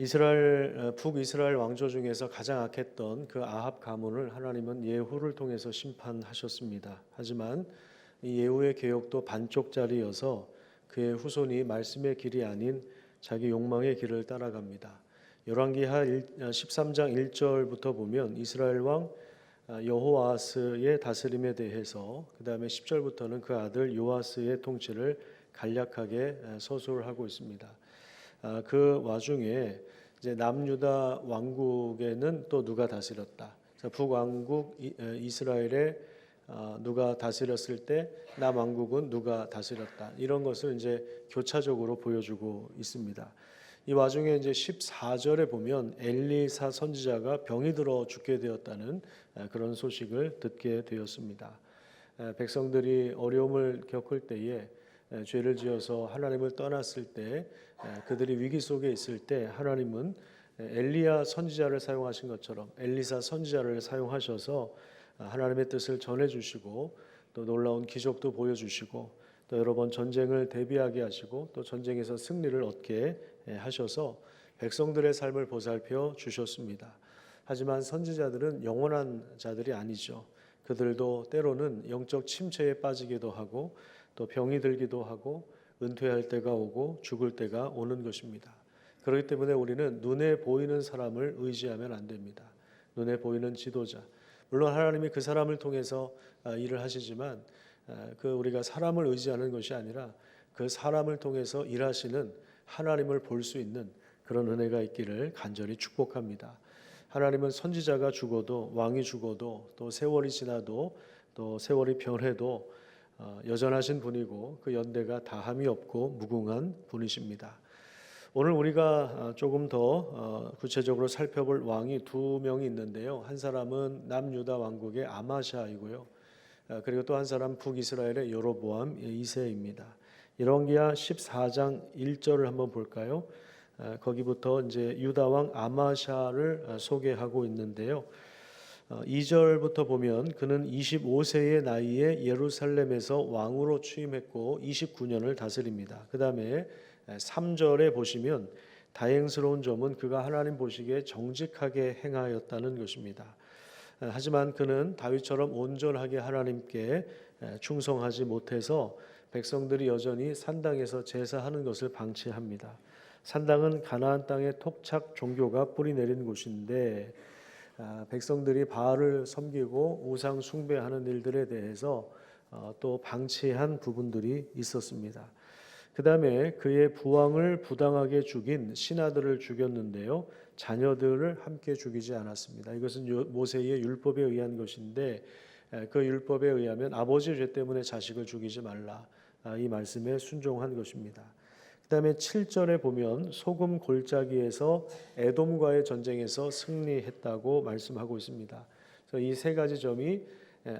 이스라엘 어, 북이스라엘 왕조 중에서 가장 악했던 그 아합 가문을 하나님은 예후를 통해서 심판하셨습니다. 하지만 이 예후의 개혁도 반쪽짜리여서 그의 후손이 말씀의 길이 아닌 자기 욕망의 길을 따라갑니다. 열왕기하 13장 1절부터 보면 이스라엘 왕 아, 여호아스의 다스림에 대해서 그 다음에 10절부터는 그 아들 요아스의 통치를 간략하게 서술을 하고 있습니다. 아, 그 와중에 이제 남유다 왕국에는 또 누가 다스렸다. 북왕국 이스라엘에 아, 누가 다스렸을 때 남왕국은 누가 다스렸다. 이런 것을 이제 교차적으로 보여주고 있습니다. 이 와중에 이제 14절에 보면 엘리사 선지자가 병이 들어 죽게 되었다는 그런 소식을 듣게 되었습니다. 백성들이 어려움을 겪을 때에 죄를 지어서 하나님을 떠났을 때 그들이 위기 속에 있을 때 하나님은 엘리야 선지자를 사용하신 것처럼 엘리사 선지자를 사용하셔서 하나님의 뜻을 전해 주시고 또 놀라운 기적도 보여 주시고 또 여러 번 전쟁을 대비하게 하시고 또 전쟁에서 승리를 얻게 하셔서 백성들의 삶을 보살펴 주셨습니다. 하지만 선지자들은 영원한 자들이 아니죠. 그들도 때로는 영적 침체에 빠지기도 하고 또 병이 들기도 하고 은퇴할 때가 오고 죽을 때가 오는 것입니다. 그렇기 때문에 우리는 눈에 보이는 사람을 의지하면 안 됩니다. 눈에 보이는 지도자. 물론 하나님이 그 사람을 통해서 아, 일을 하시지만 아, 그 우리가 사람을 의지하는 것이 아니라 그 사람을 통해서 일하시는 하나님을 볼 수 있는 그런 은혜가 있기를 간절히 축복합니다. 하나님은 선지자가 죽어도 왕이 죽어도 또 세월이 지나도 또 세월이 변해도 어, 여전하신 분이고 그 연대가 다함이 없고 무궁한 분이십니다. 오늘 우리가 어, 조금 더 어, 구체적으로 살펴볼 왕이 두 명이 있는데요. 한 사람은 남유다 왕국의 아마샤이고요. 그리고 또 한 사람 북이스라엘의 여로보암 2세입니다. 열왕기하 14장 1절을 한번 볼까요? 거기부터 이제 유다 왕 아마샤를 소개하고 있는데요. 2절부터 보면 그는 25세의 나이에 예루살렘에서 왕으로 취임했고 29년을 다스립니다. 그 다음에 3절에 보시면 다행스러운 점은 그가 하나님 보시기에 정직하게 행하였다는 것입니다. 하지만 그는 다윗처럼 온전하게 하나님께 충성하지 못해서 백성들이 여전히 산당에서 제사하는 것을 방치합니다. 산당은 가나안 땅의 톡착 종교가 뿌리 내린 곳인데 아, 백성들이 바알을 섬기고 우상 숭배하는 일들에 대해서 어, 또 방치한 부분들이 있었습니다. 그 다음에 그의 부왕을 부당하게 죽인 신하들을 죽였는데요. 자녀들을 함께 죽이지 않았습니다. 이것은 모세의 율법에 의한 것인데 그 율법에 의하면 아버지 죄 때문에 자식을 죽이지 말라. 아, 이 말씀에 순종한 것입니다. 그 다음에 7절에 보면 소금 골짜기에서 에돔과의 전쟁에서 승리했다고 말씀하고 있습니다. 이 세 가지 점이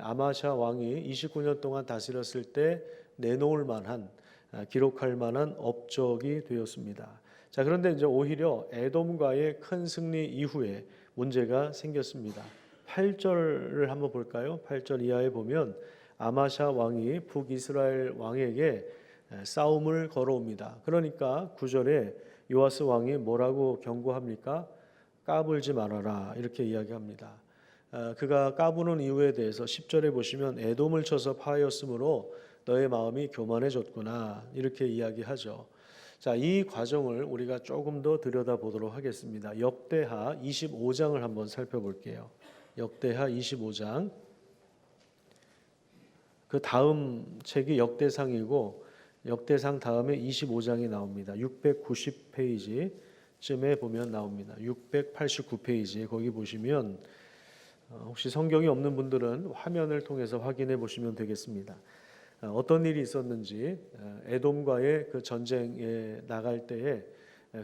아마샤 왕이 29년 동안 다스렸을 때 내놓을 만한 아, 기록할 만한 업적이 되었습니다. 자, 그런데 이제 오히려 에돔과의 큰 승리 이후에 문제가 생겼습니다. 8절을 한번 볼까요? 8절 이하에 보면 아마샤 왕이 북이스라엘 왕에게 싸움을 걸어옵니다. 그러니까 9절에 요아스 왕이 뭐라고 경고합니까? 까불지 말아라 이렇게 이야기합니다. 그가 까부는 이유에 대해서 10절에 보시면 애돔을 쳐서 파하였으므로 너의 마음이 교만해졌구나 이렇게 이야기하죠. 자, 이 과정을 우리가 조금 더 들여다보도록 하겠습니다. 역대하 25장을 한번 살펴볼게요. 역대하 25장. 그 다음 책이 역대상이고 역대상 다음에 25장이 나옵니다. 690페이지쯤에 보면 나옵니다. 689페이지에 거기 보시면 어, 혹시 성경이 없는 분들은 화면을 통해서 확인해 보시면 되겠습니다. 어, 어떤 일이 있었는지 어, 에돔과의 그 전쟁에 나갈 때에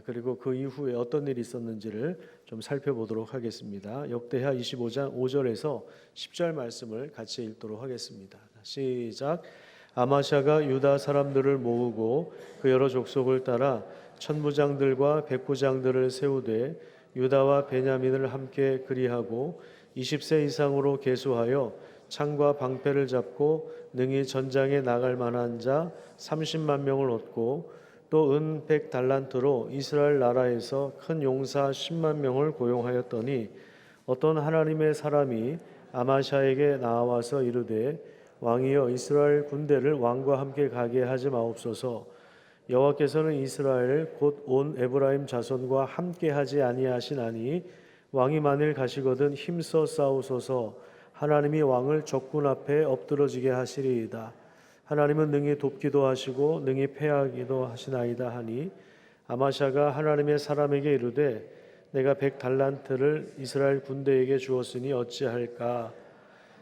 그리고 그 이후에 어떤 일이 있었는지를 좀 살펴보도록 하겠습니다. 역대하 25장 5절에서 10절 말씀을 같이 읽도록 하겠습니다. 시작. 아마샤가 유다 사람들을 모으고 그 여러 족속을 따라 천부장들과 백부장들을 세우되 유다와 베냐민을 함께 그리하고 20세 이상으로 계수하여 창과 방패를 잡고 능히 전장에 나갈 만한 자 30만 명을 얻고 또또은백 달란트로 이스라엘 나라에서 큰 용사 10만 명을 고용하였더니 어떤 하나님의 사람이 아마샤에게 나와서 이르되 왕이여 이스라엘 군대를 왕과 함께 가게 하지 마옵소서. 여호와께서는 이스라엘 곧 온 에브라임 자손과 함께 하지 아니하시나니 왕이 만일 가시거든 힘써 싸우소서. 하나님이 왕을 적군 앞에 엎드러지게 하시리이다. 하나님은 능히 돕기도 하시고 능히 패하기도 하시나이다 하니 아마샤가 하나님의 사람에게 이르되 내가 백 달란트를 이스라엘 군대에게 주었으니 어찌할까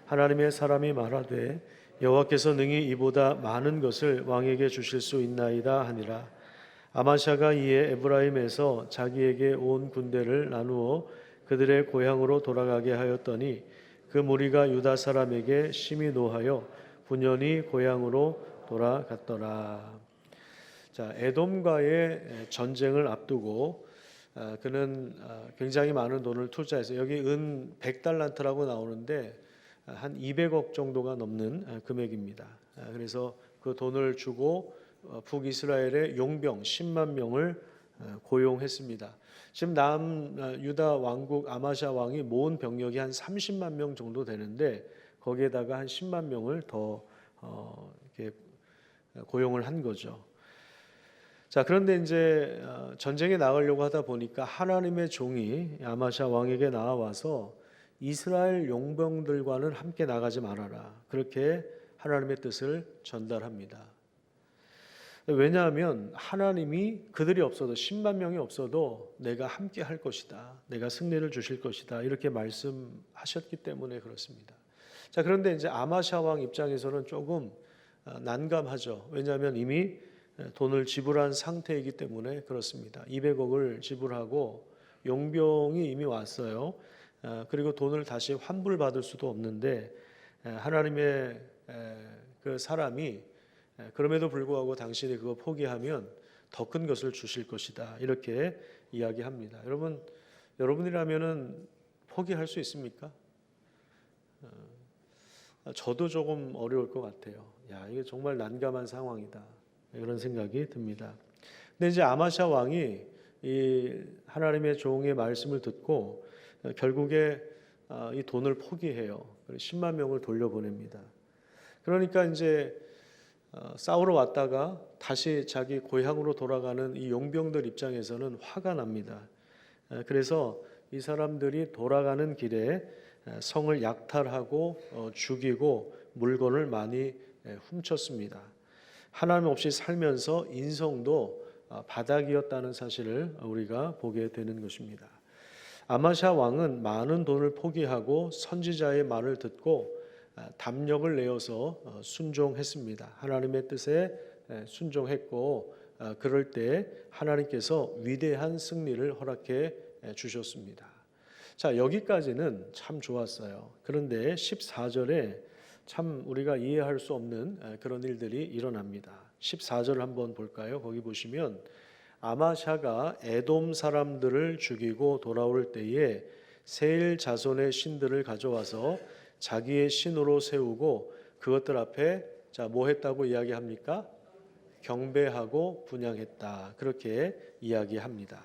하나님의 사람이 말하되 여호와께서 능히 이보다 많은 것을 왕에게 주실 수 있나이다 하니라 아마샤가 이에 에브라임에서 자기에게 온 군대를 나누어 그들의 고향으로 돌아가게 하였더니 그 무리가 유다 사람에게 심히 노하여 분연히 고향으로 돌아갔더라. 자, 에돔과의 전쟁을 앞두고 아, 그는 아, 굉장히 많은 돈을 투자해서 여기 은 100달란트라고 나오는데 아, 한 200억 정도가 넘는 아, 금액입니다. 아, 그래서 그 돈을 주고 어, 북이스라엘의 용병 10만 명을 어, 고용했습니다. 지금 남 아, 유다 왕국 아마샤 왕이 모은 병력이 한 30만 명 정도 되는데 거기에다가 한 10만 명을 더 어, 이렇게 고용을 한 거죠. 자 그런데 이제 어, 전쟁에 나가려고 하다 보니까 하나님의 종이 아마샤 왕에게 나와서 이스라엘 용병들과는 함께 나가지 말아라 그렇게 하나님의 뜻을 전달합니다. 왜냐하면 하나님이 그들이 없어도 10만 명이 없어도 내가 함께 할 것이다. 내가 승리를 주실 것이다. 이렇게 말씀하셨기 때문에 그렇습니다. 자, 그런데 이제 아마샤 왕 입장에서는 조금 어, 난감하죠. 왜냐하면 이미 돈을 지불한 상태이기 때문에 그렇습니다. 200억을 지불하고 용병이 이미 왔어요. 어, 그리고 돈을 다시 환불받을 수도 없는데 하나님의 그 사람이 그럼에도 불구하고 당신이 그거 포기하면 더 큰 것을 주실 것이다. 이렇게 이야기합니다. 여러분, 여러분이라면은 포기할 수 있습니까? 어, 저도 조금 어려울 것 같아요. 야, 이게 정말 난감한 상황이다. 이런 생각이 듭니다. 근데 이제 아마샤 왕이 이 하나님의 종의 말씀을 듣고 결국에 아, 이 돈을 포기해요. 10만 명을 돌려보냅니다. 그러니까 이제 어, 싸우러 왔다가 다시 자기 고향으로 돌아가는 이 용병들 입장에서는 화가 납니다. 그래서 이 사람들이 돌아가는 길에 성을 약탈하고 어, 죽이고 물건을 많이 훔쳤습니다. 하나님 없이 살면서 인성도 어, 바닥이었다는 사실을 우리가 보게 되는 것입니다. 아마샤 왕은 많은 돈을 포기하고 선지자의 말을 듣고 아, 담력을 내어서 어, 순종했습니다. 하나님의 뜻에 순종했고 아, 그럴 때 하나님께서 위대한 승리를 허락해 주셨습니다. 자, 여기까지는 참 좋았어요. 그런데 14절에 참 우리가 이해할 수 없는 그런 일들이 일어납니다. 14절 한번 볼까요? 거기 보시면 아마샤가 에돔 사람들을 죽이고 돌아올 때에 세일 자손의 신들을 가져와서 자기의 신으로 세우고 그것들 앞에 자, 뭐 했다고 이야기합니까? 경배하고 분양했다. 그렇게 이야기합니다.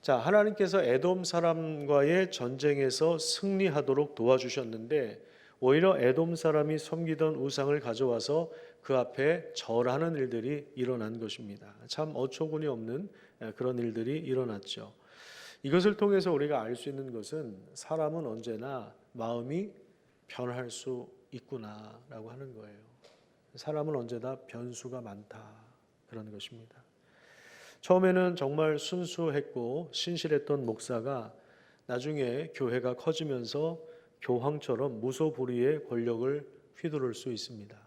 자, 하나님께서 에돔 사람과의 전쟁에서 승리하도록 도와주셨는데 오히려 에돔 사람이 섬기던 우상을 가져와서 그 앞에 절하는 일들이 일어난 것입니다. 참 어처구니 없는 그런 일들이 일어났죠. 이것을 통해서 우리가 알 수 있는 것은 사람은 언제나 마음이 변할 수 있구나라고 하는 거예요. 사람은 언제나 변수가 많다 그런 것입니다. 처음에는 정말 순수했고 신실했던 목사가 나중에 교회가 커지면서 교황처럼 무소불위의 권력을 휘두를 수 있습니다.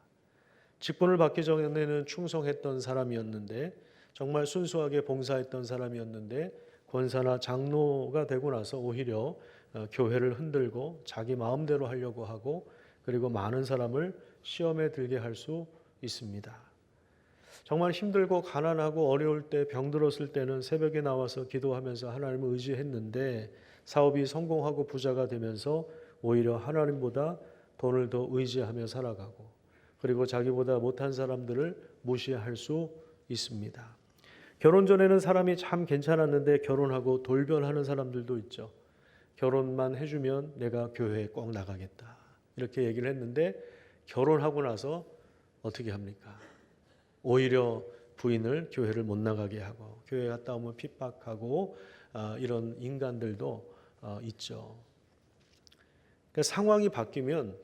직분을 받기 전에는 충성했던 사람이었는데 정말 순수하게 봉사했던 사람이었는데 권사나 장로가 되고 나서 오히려 어, 교회를 흔들고 자기 마음대로 하려고 하고 그리고 많은 사람을 시험에 들게 할 수 있습니다. 정말 힘들고 가난하고 어려울 때 병들었을 때는 새벽에 나와서 기도하면서 하나님을 의지했는데 사업이 성공하고 부자가 되면서 오히려 하나님보다 돈을 더 의지하며 살아가고 그리고 자기보다 못한 사람들을 무시할 수 있습니다. 결혼 전에는 사람이 참 괜찮았는데 결혼하고 돌변하는 사람들도 있죠. 결혼만 해주면 내가 교회에 꼭 나가겠다. 이렇게 얘기를 했는데 결혼하고 나서 어떻게 합니까? 오히려 부인을 교회를 못 나가게 하고 교회 갔다 오면 핍박하고 아, 이런 인간들도 어, 있죠. 그러니까 상황이 바뀌면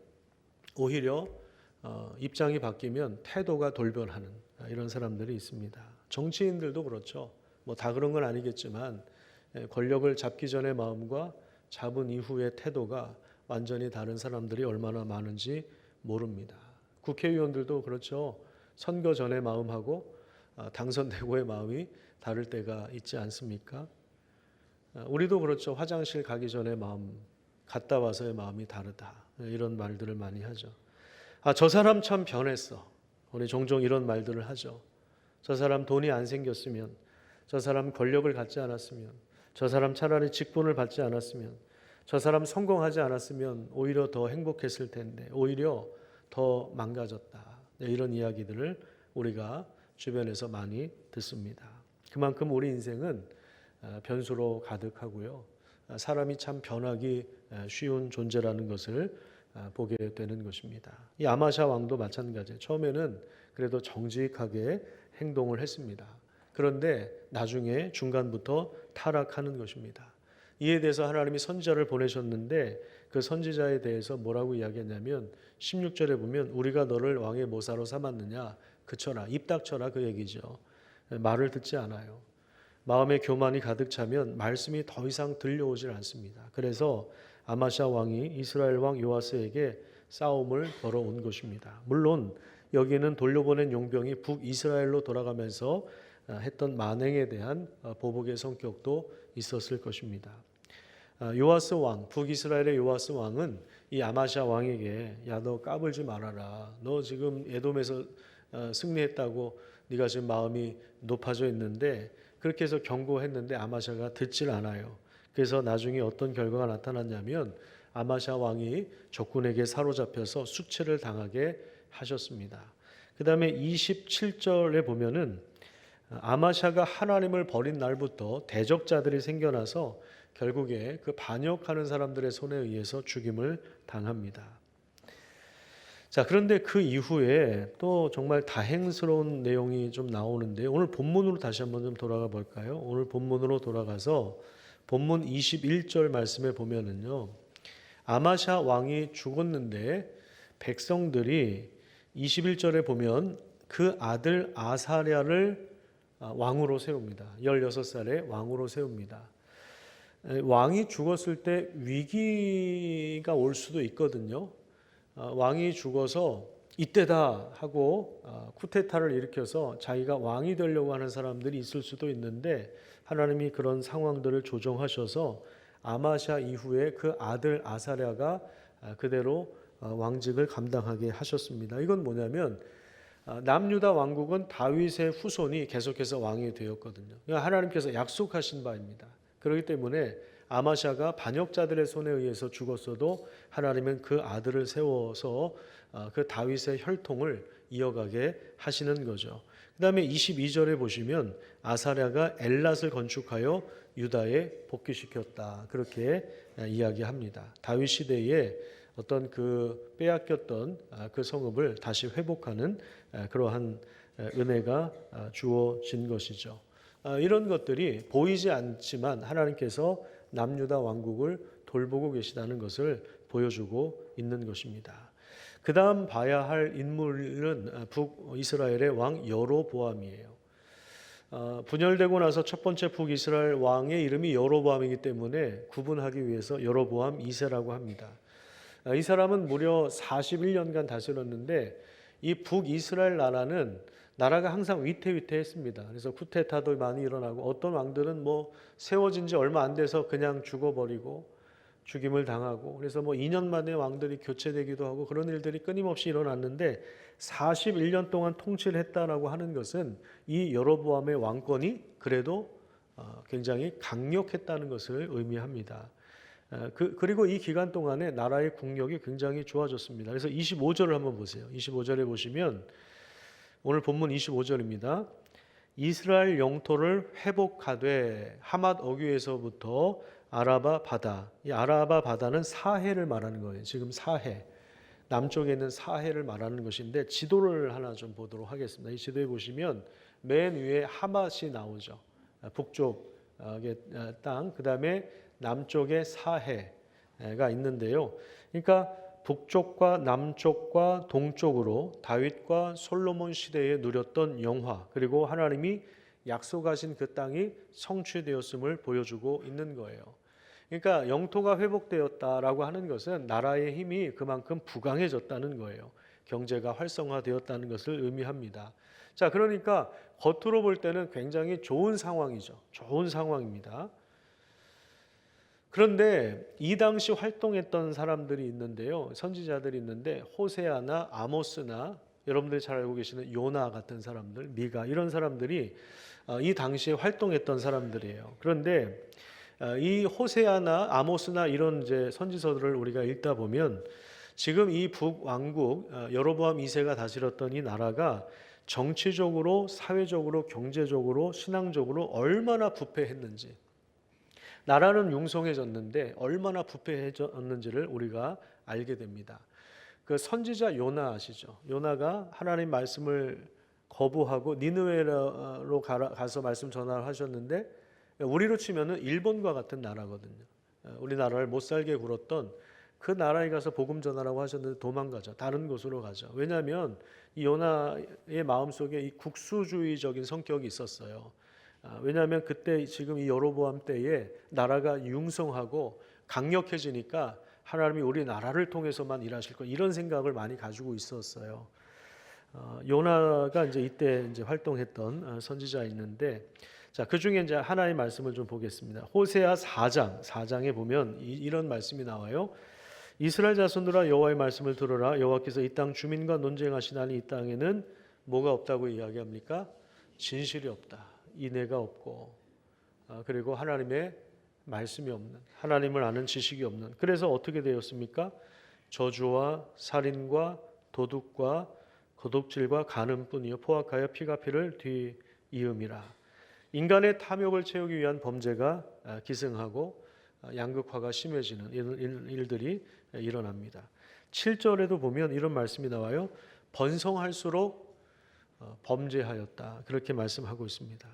오히려 어, 입장이 바뀌면 태도가 돌변하는 아, 이런 사람들이 있습니다. 정치인들도 그렇죠. 뭐 다 그런 건 아니겠지만 예, 권력을 잡기 전의 마음과 잡은 이후의 태도가 완전히 다른 사람들이 얼마나 많은지 모릅니다. 국회의원들도 그렇죠. 선거 전의 마음하고 아, 당선되고의 마음이 다를 때가 있지 않습니까? 아, 우리도 그렇죠. 화장실 가기 전의 마음, 갔다 와서의 마음이 다르다. 이런 말들을 많이 하죠. 아, 저 사람 참 변했어. 우리 종종 이런 말들을 하죠. 저 사람 돈이 안 생겼으면, 저 사람 권력을 갖지 않았으면, 저 사람 차라리 직분을 받지 않았으면, 저 사람 성공하지 않았으면 오히려 더 행복했을 텐데, 오히려 더 망가졌다. 네, 이런 이야기들을 우리가 주변에서 많이 듣습니다. 그만큼 우리 인생은 아, 변수로 가득하고요. 아, 사람이 참 변하기 아, 쉬운 존재라는 것을 아, 보게 되는 것입니다. 이 아마샤 왕도 마찬가지예요. 처음에는 그래도 정직하게 행동을 했습니다. 그런데 나중에 중간부터 타락하는 것입니다. 이에 대해서 하나님이 선지자를 보내셨는데 그 선지자에 대해서 뭐라고 이야기했냐면 16절에 보면 우리가 너를 왕의 모사로 삼았느냐 그쳐라 입 닥쳐라 그 얘기죠. 말을 듣지 않아요. 마음의 교만이 가득 차면 말씀이 더 이상 들려오질 않습니다. 그래서 아마샤 왕이 이스라엘 왕 요아스에게 싸움을 걸어온 것입니다. 물론 여기는 돌려보낸 용병이 북이스라엘로 돌아가면서 아, 했던 만행에 대한 아, 보복의 성격도 있었을 것입니다. 아, 요아스 왕, 북이스라엘의 요아스 왕은 이 아마샤 왕에게 야 너 까불지 말아라. 너 지금 에돔에서 어, 승리했다고 네가 지금 마음이 높아져 있는데 그렇게 해서 경고했는데 아마샤가 듣질 않아요. 그래서 나중에 어떤 결과가 나타났냐면 아마샤 왕이 적군에게 사로잡혀서 수치를 당하게 하셨습니다. 그 다음에 27절에 보면은 아마샤가 하나님을 버린 날부터 대적자들이 생겨나서 결국에 그 반역하는 사람들의 손에 의해서 죽임을 당합니다. 자, 그런데 그 이후에 또 정말 다행스러운 내용이 좀 나오는데 오늘 본문으로 다시 한번 좀 돌아가 볼까요? 오늘 본문으로 돌아가서 본문 21절 말씀에 보면은요. 아마샤 왕이 죽었는데 백성들이 21절에 보면 그 아들 아사랴를 왕으로 세웁니다. 16살에 왕으로 세웁니다. 왕이 죽었을 때 위기가 올 수도 있거든요. 어, 왕이 죽어서 이때다 하고 어, 쿠데타를 일으켜서 자기가 왕이 되려고 하는 사람들이 있을 수도 있는데 하나님이 그런 상황들을 조정하셔서 아마샤 이후에 그 아들 아사랴가 어, 그대로 왕직을 감당하게 하셨습니다. 이건 뭐냐면 남유다 왕국은 다윗의 후손이 계속해서 왕이 되었거든요. 그러니까 하나님께서 약속하신 바입니다. 그렇기 때문에 아마샤가 반역자들의 손에 의해서 죽었어도 하나님은 그 아들을 세워서 어, 그 다윗의 혈통을 이어가게 하시는 거죠. 그 다음에 22절에 보시면 아사랴가 엘랏을 건축하여 유다에 복귀시켰다. 그렇게 어, 이야기합니다. 다윗 시대에 어떤 그 빼앗겼던 아, 그 성읍을 다시 회복하는 아, 그러한 은혜가 아, 주어진 것이죠. 이런 것들이 보이지 않지만 하나님께서 남유다 왕국을 돌보고 계시다는 것을 보여주고 있는 것입니다. 그 다음 봐야 할 인물은 북이스라엘의 왕 여로보암이에요. 어, 분열되고 나서 첫 번째 북이스라엘 왕의 이름이 여로보암이기 때문에 구분하기 위해서 여로보암 2세라고 합니다. 어, 이 사람은 무려 41년간 다스렸는데 이 북이스라엘 나라는 나라가 항상 위태위태했습니다. 그래서 쿠데타도 많이 일어나고 어떤 왕들은 뭐 세워진 지 얼마 안 돼서 그냥 죽어버리고 죽임을 당하고 그래서 뭐 2년 만에 왕들이 교체되기도 하고 그런 일들이 끊임없이 일어났는데 41년 동안 통치를 했다라고 하는 것은 이 여로보암의 왕권이 그래도 어, 굉장히 강력했다는 것을 의미합니다. 어, 그, 그리고 이 기간 동안에 나라의 국력이 굉장히 좋아졌습니다. 그래서 25절을 한번 보세요. 25절에 보시면 오늘 본문 25절입니다. 이스라엘 영토를 회복하되 하맛 어귀에서부터 아라바 바다. 이 아라바 바다는 사해를 말하는 거예요. 지금 사해. 남쪽에 있는 사해를 말하는 것인데 지도를 하나 좀 보도록 하겠습니다. 이 지도에 보시면 맨 위에 하맛이 나오죠. 아, 북쪽의 땅, 그 다음에 남쪽에 사해가 있는데요. 그러니까 북쪽과 남쪽과 동쪽으로 다윗과 솔로몬 시대에 누렸던 영화 그리고 하나님이 약속하신 그 땅이 성취되었음을 보여주고 있는 거예요. 그러니까 영토가 회복되었다라고 하는 것은 나라의 힘이 그만큼 부강해졌다는 거예요. 경제가 활성화되었다는 것을 의미합니다. 자, 그러니까 겉으로 볼 때는 굉장히 좋은 상황이죠. 좋은 상황입니다. 그런데 이 당시 활동했던 사람들이 있는데요. 선지자들이 있는데 호세아나 아모스나 여러분들이 잘 알고 계시는 요나 같은 사람들, 미가 이런 사람들이 어, 이 당시에 활동했던 사람들이에요. 그런데 어, 이 호세아나 아모스나 이런 이제 선지서들을 우리가 읽다 보면 지금 이 북왕국 어, 여로보암 2세가 다스렸던 이 나라가 정치적으로, 사회적으로, 경제적으로, 신앙적으로 얼마나 부패했는지 나라는 융성해졌는데 얼마나 부패해졌는지를 우리가 알게 됩니다. 그 선지자 요나 아시죠? 요나가 하나님 말씀을 거부하고 니느웨로 가서 말씀 전하를 하셨는데 우리로 치면은 일본과 같은 나라거든요. 우리나라를 못 살게 굴었던 그 나라에 가서 복음 전하라고 하셨는데 도망가죠. 다른 곳으로 가죠. 왜냐하면 이 요나의 마음속에 이 국수주의적인 성격이 있었어요. 아, 왜냐하면 그때 지금 이 여로보암 때에 나라가 융성하고 강력해지니까 하나님이 우리 나라를 통해서만 일하실 거 이런 생각을 많이 가지고 있었어요. 어, 요나가 이제 이때 이제 활동했던 어, 선지자 있는데 자, 그 중에 이제 하나의 말씀을 좀 보겠습니다. 호세아 4장, 4장에 보면 이, 이런 말씀이 나와요. 이스라엘 자손들아 여호와의 말씀을 들으라 여호와께서 이 땅 주민과 논쟁하시나니 이 땅에는 뭐가 없다고 이야기합니까? 진실이 없다. 인애가 없고 아, 그리고 하나님의 말씀이 없는 하나님을 아는 지식이 없는 그래서 어떻게 되었습니까? 저주와 살인과 도둑과 거독질과 간음뿐이요 포악하여 피가 피를 뒤이음이라 인간의 탐욕을 채우기 위한 범죄가 아, 기승하고 아, 양극화가 심해지는 일들이 일어납니다. 7절에도 보면 이런 말씀이 나와요. 번성할수록 어, 범죄하였다. 그렇게 말씀하고 있습니다.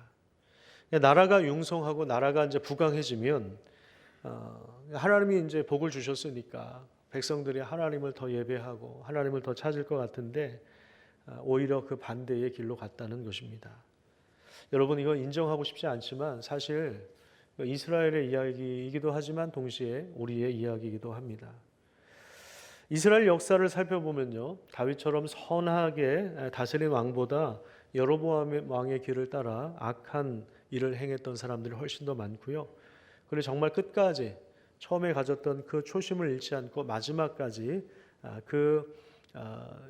나라가 융성하고 나라가 이제 부강해지면 어, 하나님이 이제 복을 주셨으니까 백성들이 하나님을 더 예배하고 하나님을 더 찾을 것 같은데 어, 오히려 그 반대의 길로 갔다는 것입니다. 여러분 이거 인정하고 싶지 않지만 사실 이스라엘의 이야기이기도 하지만 동시에 우리의 이야기이기도 합니다. 이스라엘 역사를 살펴보면요. 다윗처럼 선하게 다스린 왕보다 여로보암 왕의 길을 따라 악한 일을 행했던 사람들이 훨씬 더 많고요. 그리고 정말 끝까지 처음에 가졌던 그 초심을 잃지 않고 마지막까지 아, 그 아,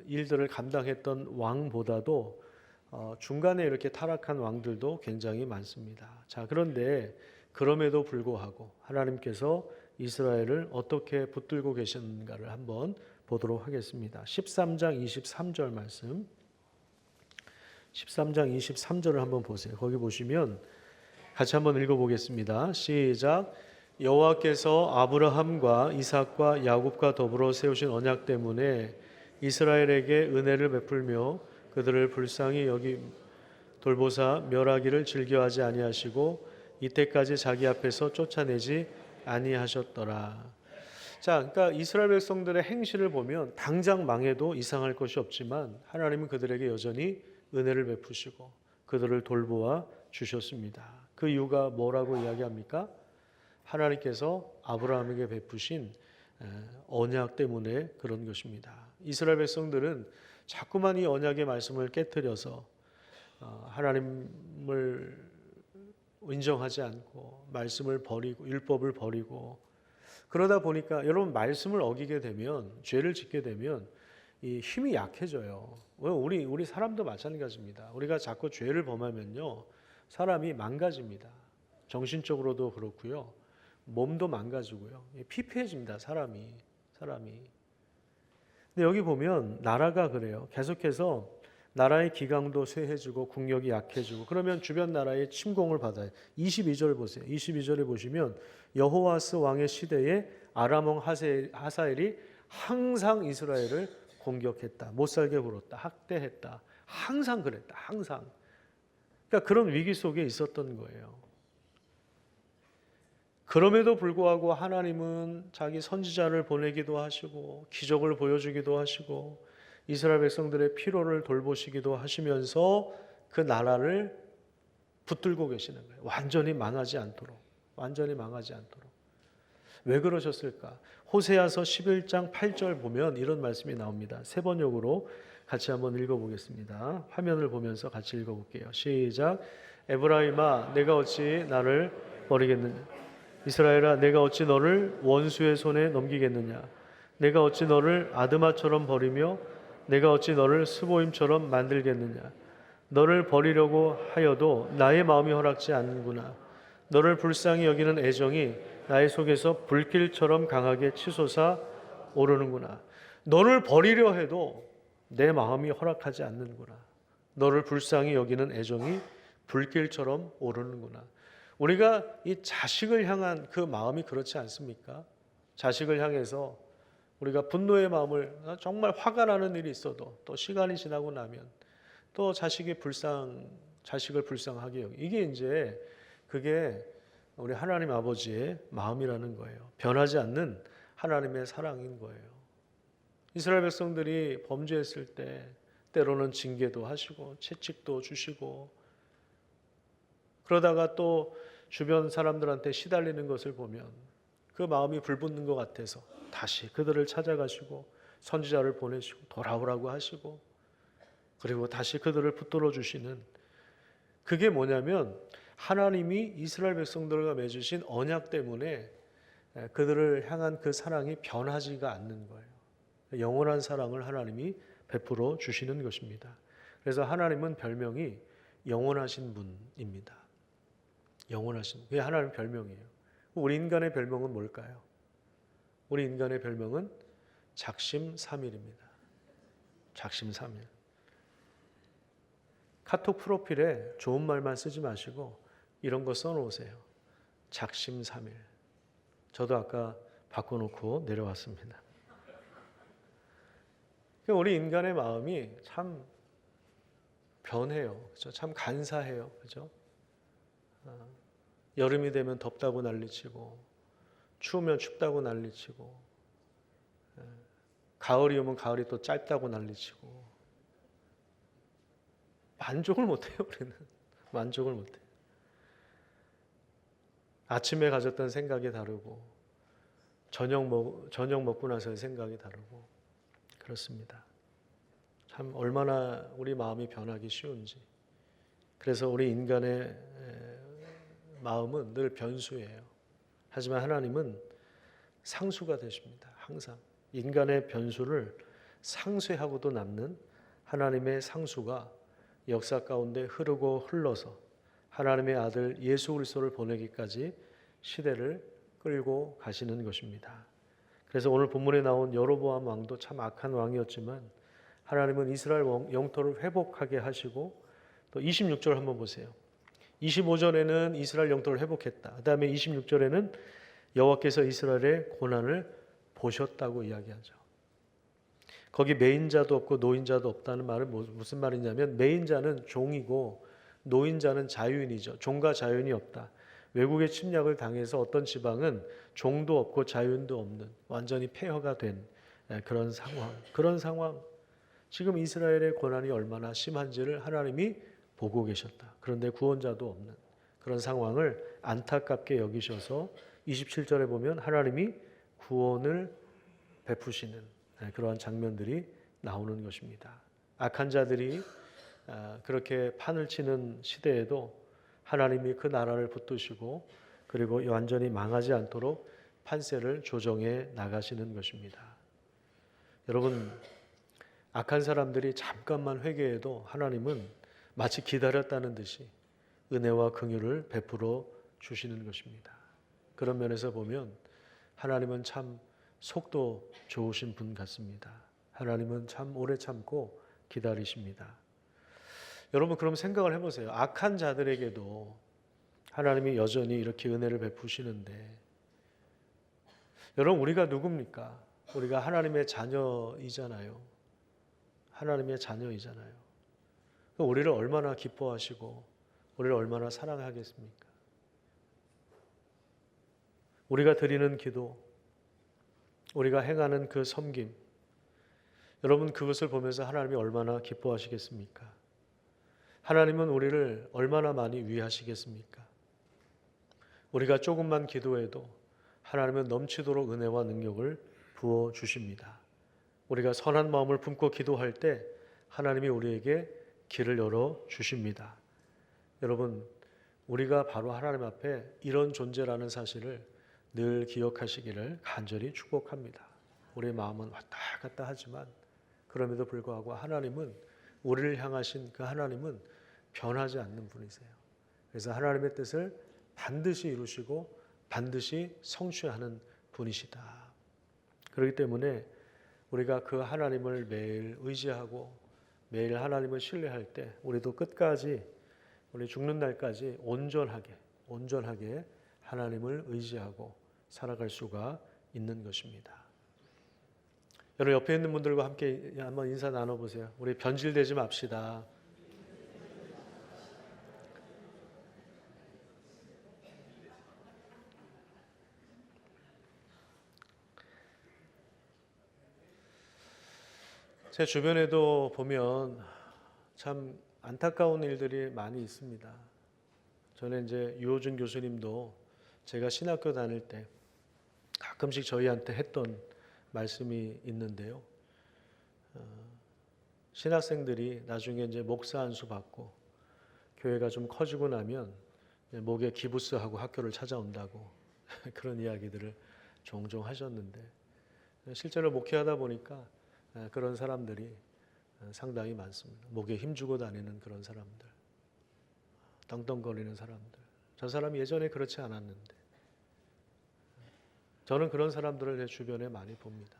일들을 감당했던 왕보다도 어, 중간에 이렇게 타락한 왕들도 굉장히 많습니다. 자, 그런데 그럼에도 불구하고 하나님께서 이스라엘을 어떻게 붙들고 계셨는가를 한번 보도록 하겠습니다. 13장 23절 말씀. 13장 23절을 한번 보세요. 거기 보시면 같이 한번 읽어 보겠습니다. 시작. 여호와께서 아브라함과 이삭과 야곱과 더불어 세우신 언약 때문에 이스라엘에게 은혜를 베풀며 그들을 불쌍히 여기 돌보사 멸하기를 즐겨하지 아니하시고 이때까지 자기 앞에서 쫓아내지 아니하셨더라. 자, 그러니까 이스라엘 백성들의 행실을 보면 당장 망해도 이상할 것이 없지만 하나님은 그들에게 여전히 은혜를 베푸시고 그들을 돌보아 주셨습니다. 그 이유가 뭐라고 이야기합니까? 하나님께서 아브라함에게 베푸신 언약 때문에 그런 것입니다. 이스라엘 백성들은 자꾸만 이 언약의 말씀을 깨뜨려서 어, 하나님을 인정하지 않고 말씀을 버리고 율법을 버리고 그러다 보니까 여러분 말씀을 어기게 되면 죄를 짓게 되면 이 힘이 약해져요. 우리 우리 사람도 마찬가지입니다. 우리가 자꾸 죄를 범하면요 사람이 망가집니다. 정신적으로도 그렇고요, 몸도 망가지고요, 피폐해집니다. 사람이 사람이. 근데 여기 보면 나라가 그래요. 계속해서 나라의 기강도 쇠해지고 국력이 약해지고 그러면 주변 나라의 침공을 받아요. 22절 보세요. 22절에 보시면 여호와스 왕의 시대에 아람왕 하사엘이 항상 이스라엘을 공격했다. 못 살게 굴었다. 학대했다. 항상 그랬다. 항상. 그러니까 그런 위기 속에 있었던 거예요. 그럼에도 불구하고 하나님은 자기 선지자를 보내기도 하시고 기적을 보여주기도 하시고 이스라엘 백성들의 피로를 돌보시기도 하시면서 그 나라를 붙들고 계시는 거예요. 완전히 망하지 않도록. 완전히 망하지 않도록. 왜 그러셨을까? 호세아서 11장 8절 보면 이런 말씀이 나옵니다. 세 번역으로 같이 한번 읽어보겠습니다. 화면을 보면서 같이 읽어볼게요. 시작. 에브라임아, 내가 어찌 나를 버리겠느냐? 이스라엘아, 내가 어찌 너를 원수의 손에 넘기겠느냐? 내가 어찌 너를 아드마처럼 버리며 내가 어찌 너를 스보임처럼 만들겠느냐? 너를 버리려고 하여도 나의 마음이 허락지 않는구나. 너를 불쌍히 여기는 애정이 나의 속에서 불길처럼 강하게 치솟아 오르는구나. 너를 버리려 해도 내 마음이 허락하지 않는구나. 너를 불쌍히 여기는 애정이 불길처럼 오르는구나. 우리가 이 자식을 향한 그 마음이 그렇지 않습니까? 자식을 향해서 우리가 분노의 마음을 정말 화가 나는 일이 있어도 또 시간이 지나고 나면 또 자식이 불쌍 자식을 불쌍하게 여기 이게 이제 그게 우리 하나님 아버지의 마음이라는 거예요. 변하지 않는 하나님의 사랑인 거예요. 이스라엘 백성들이 범죄했을 때 때로는 징계도 하시고 채찍도 주시고 그러다가 또 주변 사람들한테 시달리는 것을 보면 그 마음이 불붙는 것 같아서 다시 그들을 찾아가시고 선지자를 보내시고 돌아오라고 하시고 그리고 다시 그들을 붙들어 주시는 그게 뭐냐면 하나님이 이스라엘 백성들과 맺으신 언약 때문에 그들을 향한 그 사랑이 변하지가 않는 거예요. 영원한 사랑을 하나님이 베풀어 주시는 것입니다. 그래서 하나님은 별명이 영원하신 분입니다. 영원하신 그게 하나님 별명이에요. 우리 인간의 별명은 뭘까요? 우리 인간의 별명은 작심삼일입니다. 작심삼일. 카톡 프로필에 좋은 말만 쓰지 마시고 이런 거 써놓으세요. 작심삼일. 저도 아까 바꿔놓고 내려왔습니다. 우리 인간의 마음이 참 변해요. 그죠? 참 간사해요. 그죠? 어, 여름이 되면 덥다고 난리치고, 추우면 춥다고 난리치고, 예, 가을이 오면 가을이 또 짧다고 난리치고, 만족을 못해요, 우리는. 만족을 못해요. 아침에 가졌던 생각이 다르고, 저녁, 먹, 저녁 먹고 나서의 생각이 다르고, 그렇습니다. 참 얼마나 우리 마음이 변하기 쉬운지. 그래서 우리 인간의 마음은 늘 변수예요. 하지만 하나님은 상수가 되십니다. 항상 인간의 변수를 상쇄하고도 남는 하나님의 상수가 역사 가운데 흐르고 흘러서 하나님의 아들 예수 그리스도를 보내기까지 시대를 끌고 가시는 것입니다. 그래서 오늘 본문에 나온 여로보암 왕도 참 악한 왕이었지만 하나님은 이스라엘 영토를 회복하게 하시고 또 26절 한번 보세요. 25절에는 이스라엘 영토를 회복했다. 그다음에 26절에는 여호와께서 이스라엘의 고난을 보셨다고 이야기하죠. 거기 매인자도 없고 노인자도 없다는 말은 뭐, 무슨 말이냐면 매인자는 종이고 노인자는 자유인이죠. 종과 자유인이 없다. 외국의 침략을 당해서 어떤 지방은 종도 없고 자유인도 없는 완전히 폐허가 된 그런 상황. 그런 상황. 지금 이스라엘의 고난이 얼마나 심한지를 하나님이 보고 계셨다. 그런데 구원자도 없는 그런 상황을 안타깝게 여기셔서 27절에 보면 하나님이 구원을 베푸시는 그러한 장면들이 나오는 것입니다. 악한 자들이 그렇게 판을 치는 시대에도 하나님이 그 나라를 붙드시고 그리고 완전히 망하지 않도록 판세를 조정해 나가시는 것입니다. 여러분 악한 사람들이 잠깐만 회개해도 하나님은 마치 기다렸다는 듯이 은혜와 긍휼을 베풀어 주시는 것입니다. 그런 면에서 보면 하나님은 참 속도 좋으신 분 같습니다. 하나님은 참 오래 참고 기다리십니다. 여러분 그럼 생각을 해보세요. 악한 자들에게도 하나님이 여전히 이렇게 은혜를 베푸시는데 여러분 우리가 누굽니까? 우리가 하나님의 자녀이잖아요. 하나님의 자녀이잖아요. 우리를 얼마나 기뻐하시고 우리를 얼마나 사랑하겠습니까? 우리가 드리는 기도, 우리가 행하는 그 섬김, 여러분 그것을 보면서 하나님이 얼마나 기뻐하시겠습니까? 하나님은 우리를 얼마나 많이 위하시겠습니까? 우리가 조금만 기도해도 하나님은 넘치도록 은혜와 능력을 부어 주십니다. 우리가 선한 마음을 품고 기도할 때 하나님이 우리에게 길을 열어 주십니다. 여러분, 우리가 바로 하나님 앞에 이런 존재라는 사실을 늘 기억하시기를 간절히 축복합니다. 우리의 마음은 왔다 갔다 하지만 그럼에도 불구하고 하나님은 우리를 향하신 그 하나님은 변하지 않는 분이세요. 그래서 하나님의 뜻을 반드시 이루시고 반드시 성취하는 분이시다. 그렇기 때문에 우리가 그 하나님을 매일 의지하고 매일 하나님을 신뢰할 때 우리도 끝까지 우리 죽는 날까지 온전하게 온전하게 하나님을 의지하고 살아갈 수가 있는 것입니다. 여러분 옆에 있는 분들과 함께 한번 인사 나눠 보세요. 우리 변질되지 맙시다. 제 주변에도 보면 참 안타까운 일들이 많이 있습니다. 저는 이제 유호준 교수님도 제가 신학교 다닐 때 가끔씩 저희한테 했던 말씀이 있는데요. 어, 신학생들이 나중에 이제 목사 안수 받고 교회가 좀 커지고 나면 목에 기부스 하고 학교를 찾아온다고 그런 이야기들을 종종 하셨는데 실제로 목회하다 보니까 예, 그런 사람들이 어, 상당히 많습니다. 목에 힘주고 다니는 그런 사람들, 떵떵거리는 사람들. 저 사람이 예전에 그렇지 않았는데 저는 그런 사람들을 제 주변에 많이 봅니다.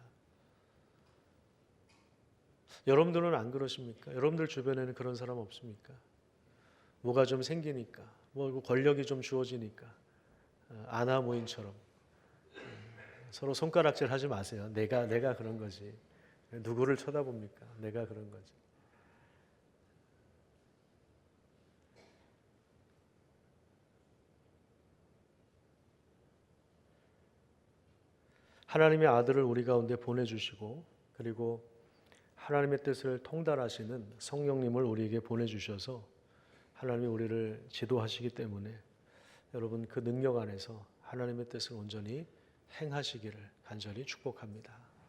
여러분들은 안 그러십니까? 여러분들 주변에는 그런 사람 없습니까? 뭐가 좀 생기니까, 뭐 권력이 좀 주어지니까 어, 아나 모인처럼 음, 서로 손가락질 하지 마세요. 내가 내가 그런 거지. 누구를 쳐다봅니까? 내가 그런 거지. 하나님의 아들을 우리 가운데 보내주시고 그리고 하나님의 뜻을 통달하시는 성령님을 우리에게 보내주셔서 하나님이 우리를 지도하시기 때문에 여러분 그 능력 안에서 하나님의 뜻을 온전히 행하시기를 간절히 축복합니다.